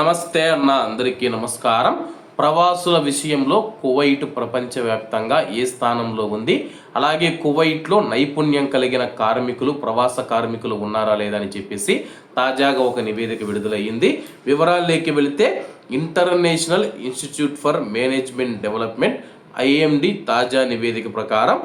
నమస్తే అన్న అందరికీ నమస్కారం. ప్రవాసుల విషయంలో కువైట్ ప్రపంచవ్యాప్తంగా ఏ స్థానంలో ఉంది? అలాగే కువైట్లో నైపుణ్యం కలిగిన కార్మికులు ప్రవాస కార్మికులు ఉన్నారా లేదా అని చెప్పేసి తాజాగా ఒక నివేదిక విడుదలయ్యింది. వివరాల్లోకి వెళితే international institute for management development IMD తాజా నివేదిక ప్రకారం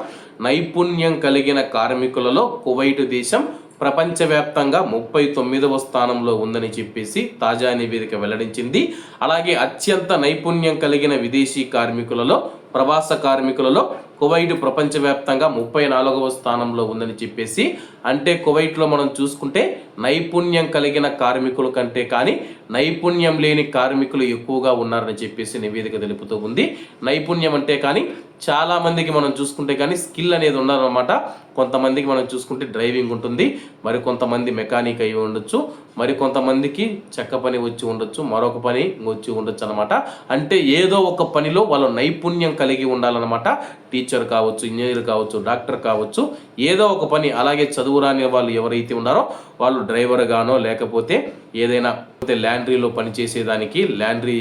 నైపుణ్యం కలిగిన కార్మికులలో కువైట్ దేశం ప్రపంచవ్యాప్తంగా ముప్పై తొమ్మిదవ స్థానంలో ఉందని చెప్పేసి తాజా నివేదిక వెల్లడించింది. అలాగే అత్యంత నైపుణ్యం కలిగిన విదేశీ కార్మికులలో ప్రవాస కార్మికులలో కువైట్ ప్రపంచవ్యాప్తంగా ముప్పై నాలుగవ స్థానంలో ఉందని చెప్పేసి అంటే కువైట్లో మనం చూసుకుంటే నైపుణ్యం కలిగిన కార్మికుల కంటే కానీ నైపుణ్యం లేని కార్మికులు ఎక్కువగా ఉన్నారని చెప్పేసి నివేదిక తెలుపుతూ ఉంది. నైపుణ్యం అంటే కానీ చాలా మందికి మనం చూసుకుంటే కానీ స్కిల్ అనేది ఉండాలన్నమాట. కొంతమందికి మనం చూసుకుంటే డ్రైవింగ్ ఉంటుంది. మరి కొంతమంది మెకానిక్ అయి ఉండొచ్చు. మరి కొంతమందికి చెక్క పని వచ్చి ఉండొచ్చు. మరొక పని వచ్చి ఉండొచ్చు అనమాట అంటే ఏదో ఒక పనిలో వాళ్ళు నైపుణ్యం కలిగి ఉండాలన్నమాట. టీచర్ కావచ్చు ఇంజనీర్ కావచ్చు డాక్టర్ కావచ్చు. ఏదో ఒక పని అలాగే చదువు రాని వాళ్ళు ఎవరైతే ఉన్నారో వాళ్ళు డ్రైవర్ గానో లేకపోతే ఏదైనా ల్యాండ్రీలో పనిచేసేదానికి ల్యాండ్రీ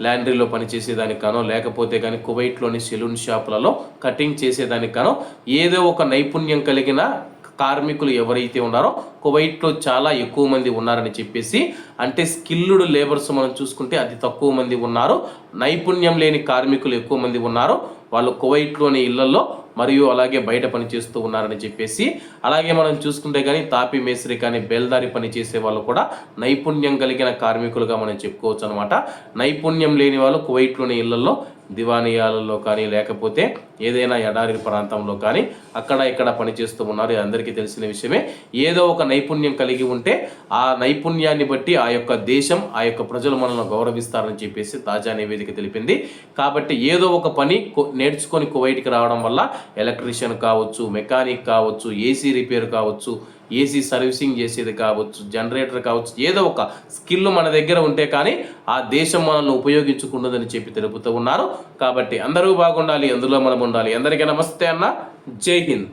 ల్యాండ్రీలో పనిచేసేదానికి కానో లేకపోతే కానీ కువైట్లోని సెలూన్ షాపులలో కటింగ్ చేసేదానికి కానో ఏదో ఒక నైపుణ్యం కలిగిన కార్మికులు ఎవరైతే ఉన్నారో కువైట్లో చాలా ఎక్కువ మంది ఉన్నారని చెప్పేసి అంటే స్కిల్డ్ లేబర్స్ మనం చూసుకుంటే అతి తక్కువ మంది ఉన్నారు. నైపుణ్యం లేని కార్మికులు ఎక్కువ మంది ఉన్నారు. వాళ్ళు కువైట్లోని ఇళ్ళలో మరియు అలాగే బయట పని చేస్తూ ఉన్నారని చెప్పేసి అలాగే మనం చూసుకుంటే కానీ తాపి మేస్త్రి కానీ బేల్దారి పని చేసే వాళ్ళు కూడా నైపుణ్యం కలిగిన కార్మికులుగా మనం చెప్పుకోవచ్చు అనమాట నైపుణ్యం లేని వాళ్ళు కువైట్లోని ఇళ్ళలో దివానియాలలో కానీ లేకపోతే ఏదైనా ఎడారి ప్రాంతంలో కానీ అక్కడ ఇక్కడ పనిచేస్తూ ఉన్నారు. అందరికీ తెలిసిన విషయమే. ఏదో ఒక నైపుణ్యం కలిగి ఉంటే ఆ నైపుణ్యాన్ని బట్టి ఆ యొక్క దేశం ఆ యొక్క ప్రజలు మనల్ని గౌరవిస్తారని చెప్పేసి తాజా నివేదిక తెలిపింది. కాబట్టి ఏదో ఒక పని నేర్చుకొని కువైట్కి రావడం వల్ల ఎలక్ట్రీషియన్ కావచ్చు మెకానిక్ కావచ్చు ఏసీ రిపేర్ కావచ్చు ఏసీ సర్వీసింగ్ చేసేది కావచ్చు జనరేటర్ కావచ్చు ఏదో ఒక స్కిల్ మన దగ్గర ఉంటే కానీ ఆ దేశం మనల్ని ఉపయోగించుకుంటుందని చెప్పి తెలుపుతూ ఉన్నారు. కాబట్టి అందరూ బాగుండాలి అందులో మనం ఉండాలి. అందరికీ నమస్తే అన్న. జై హింద్.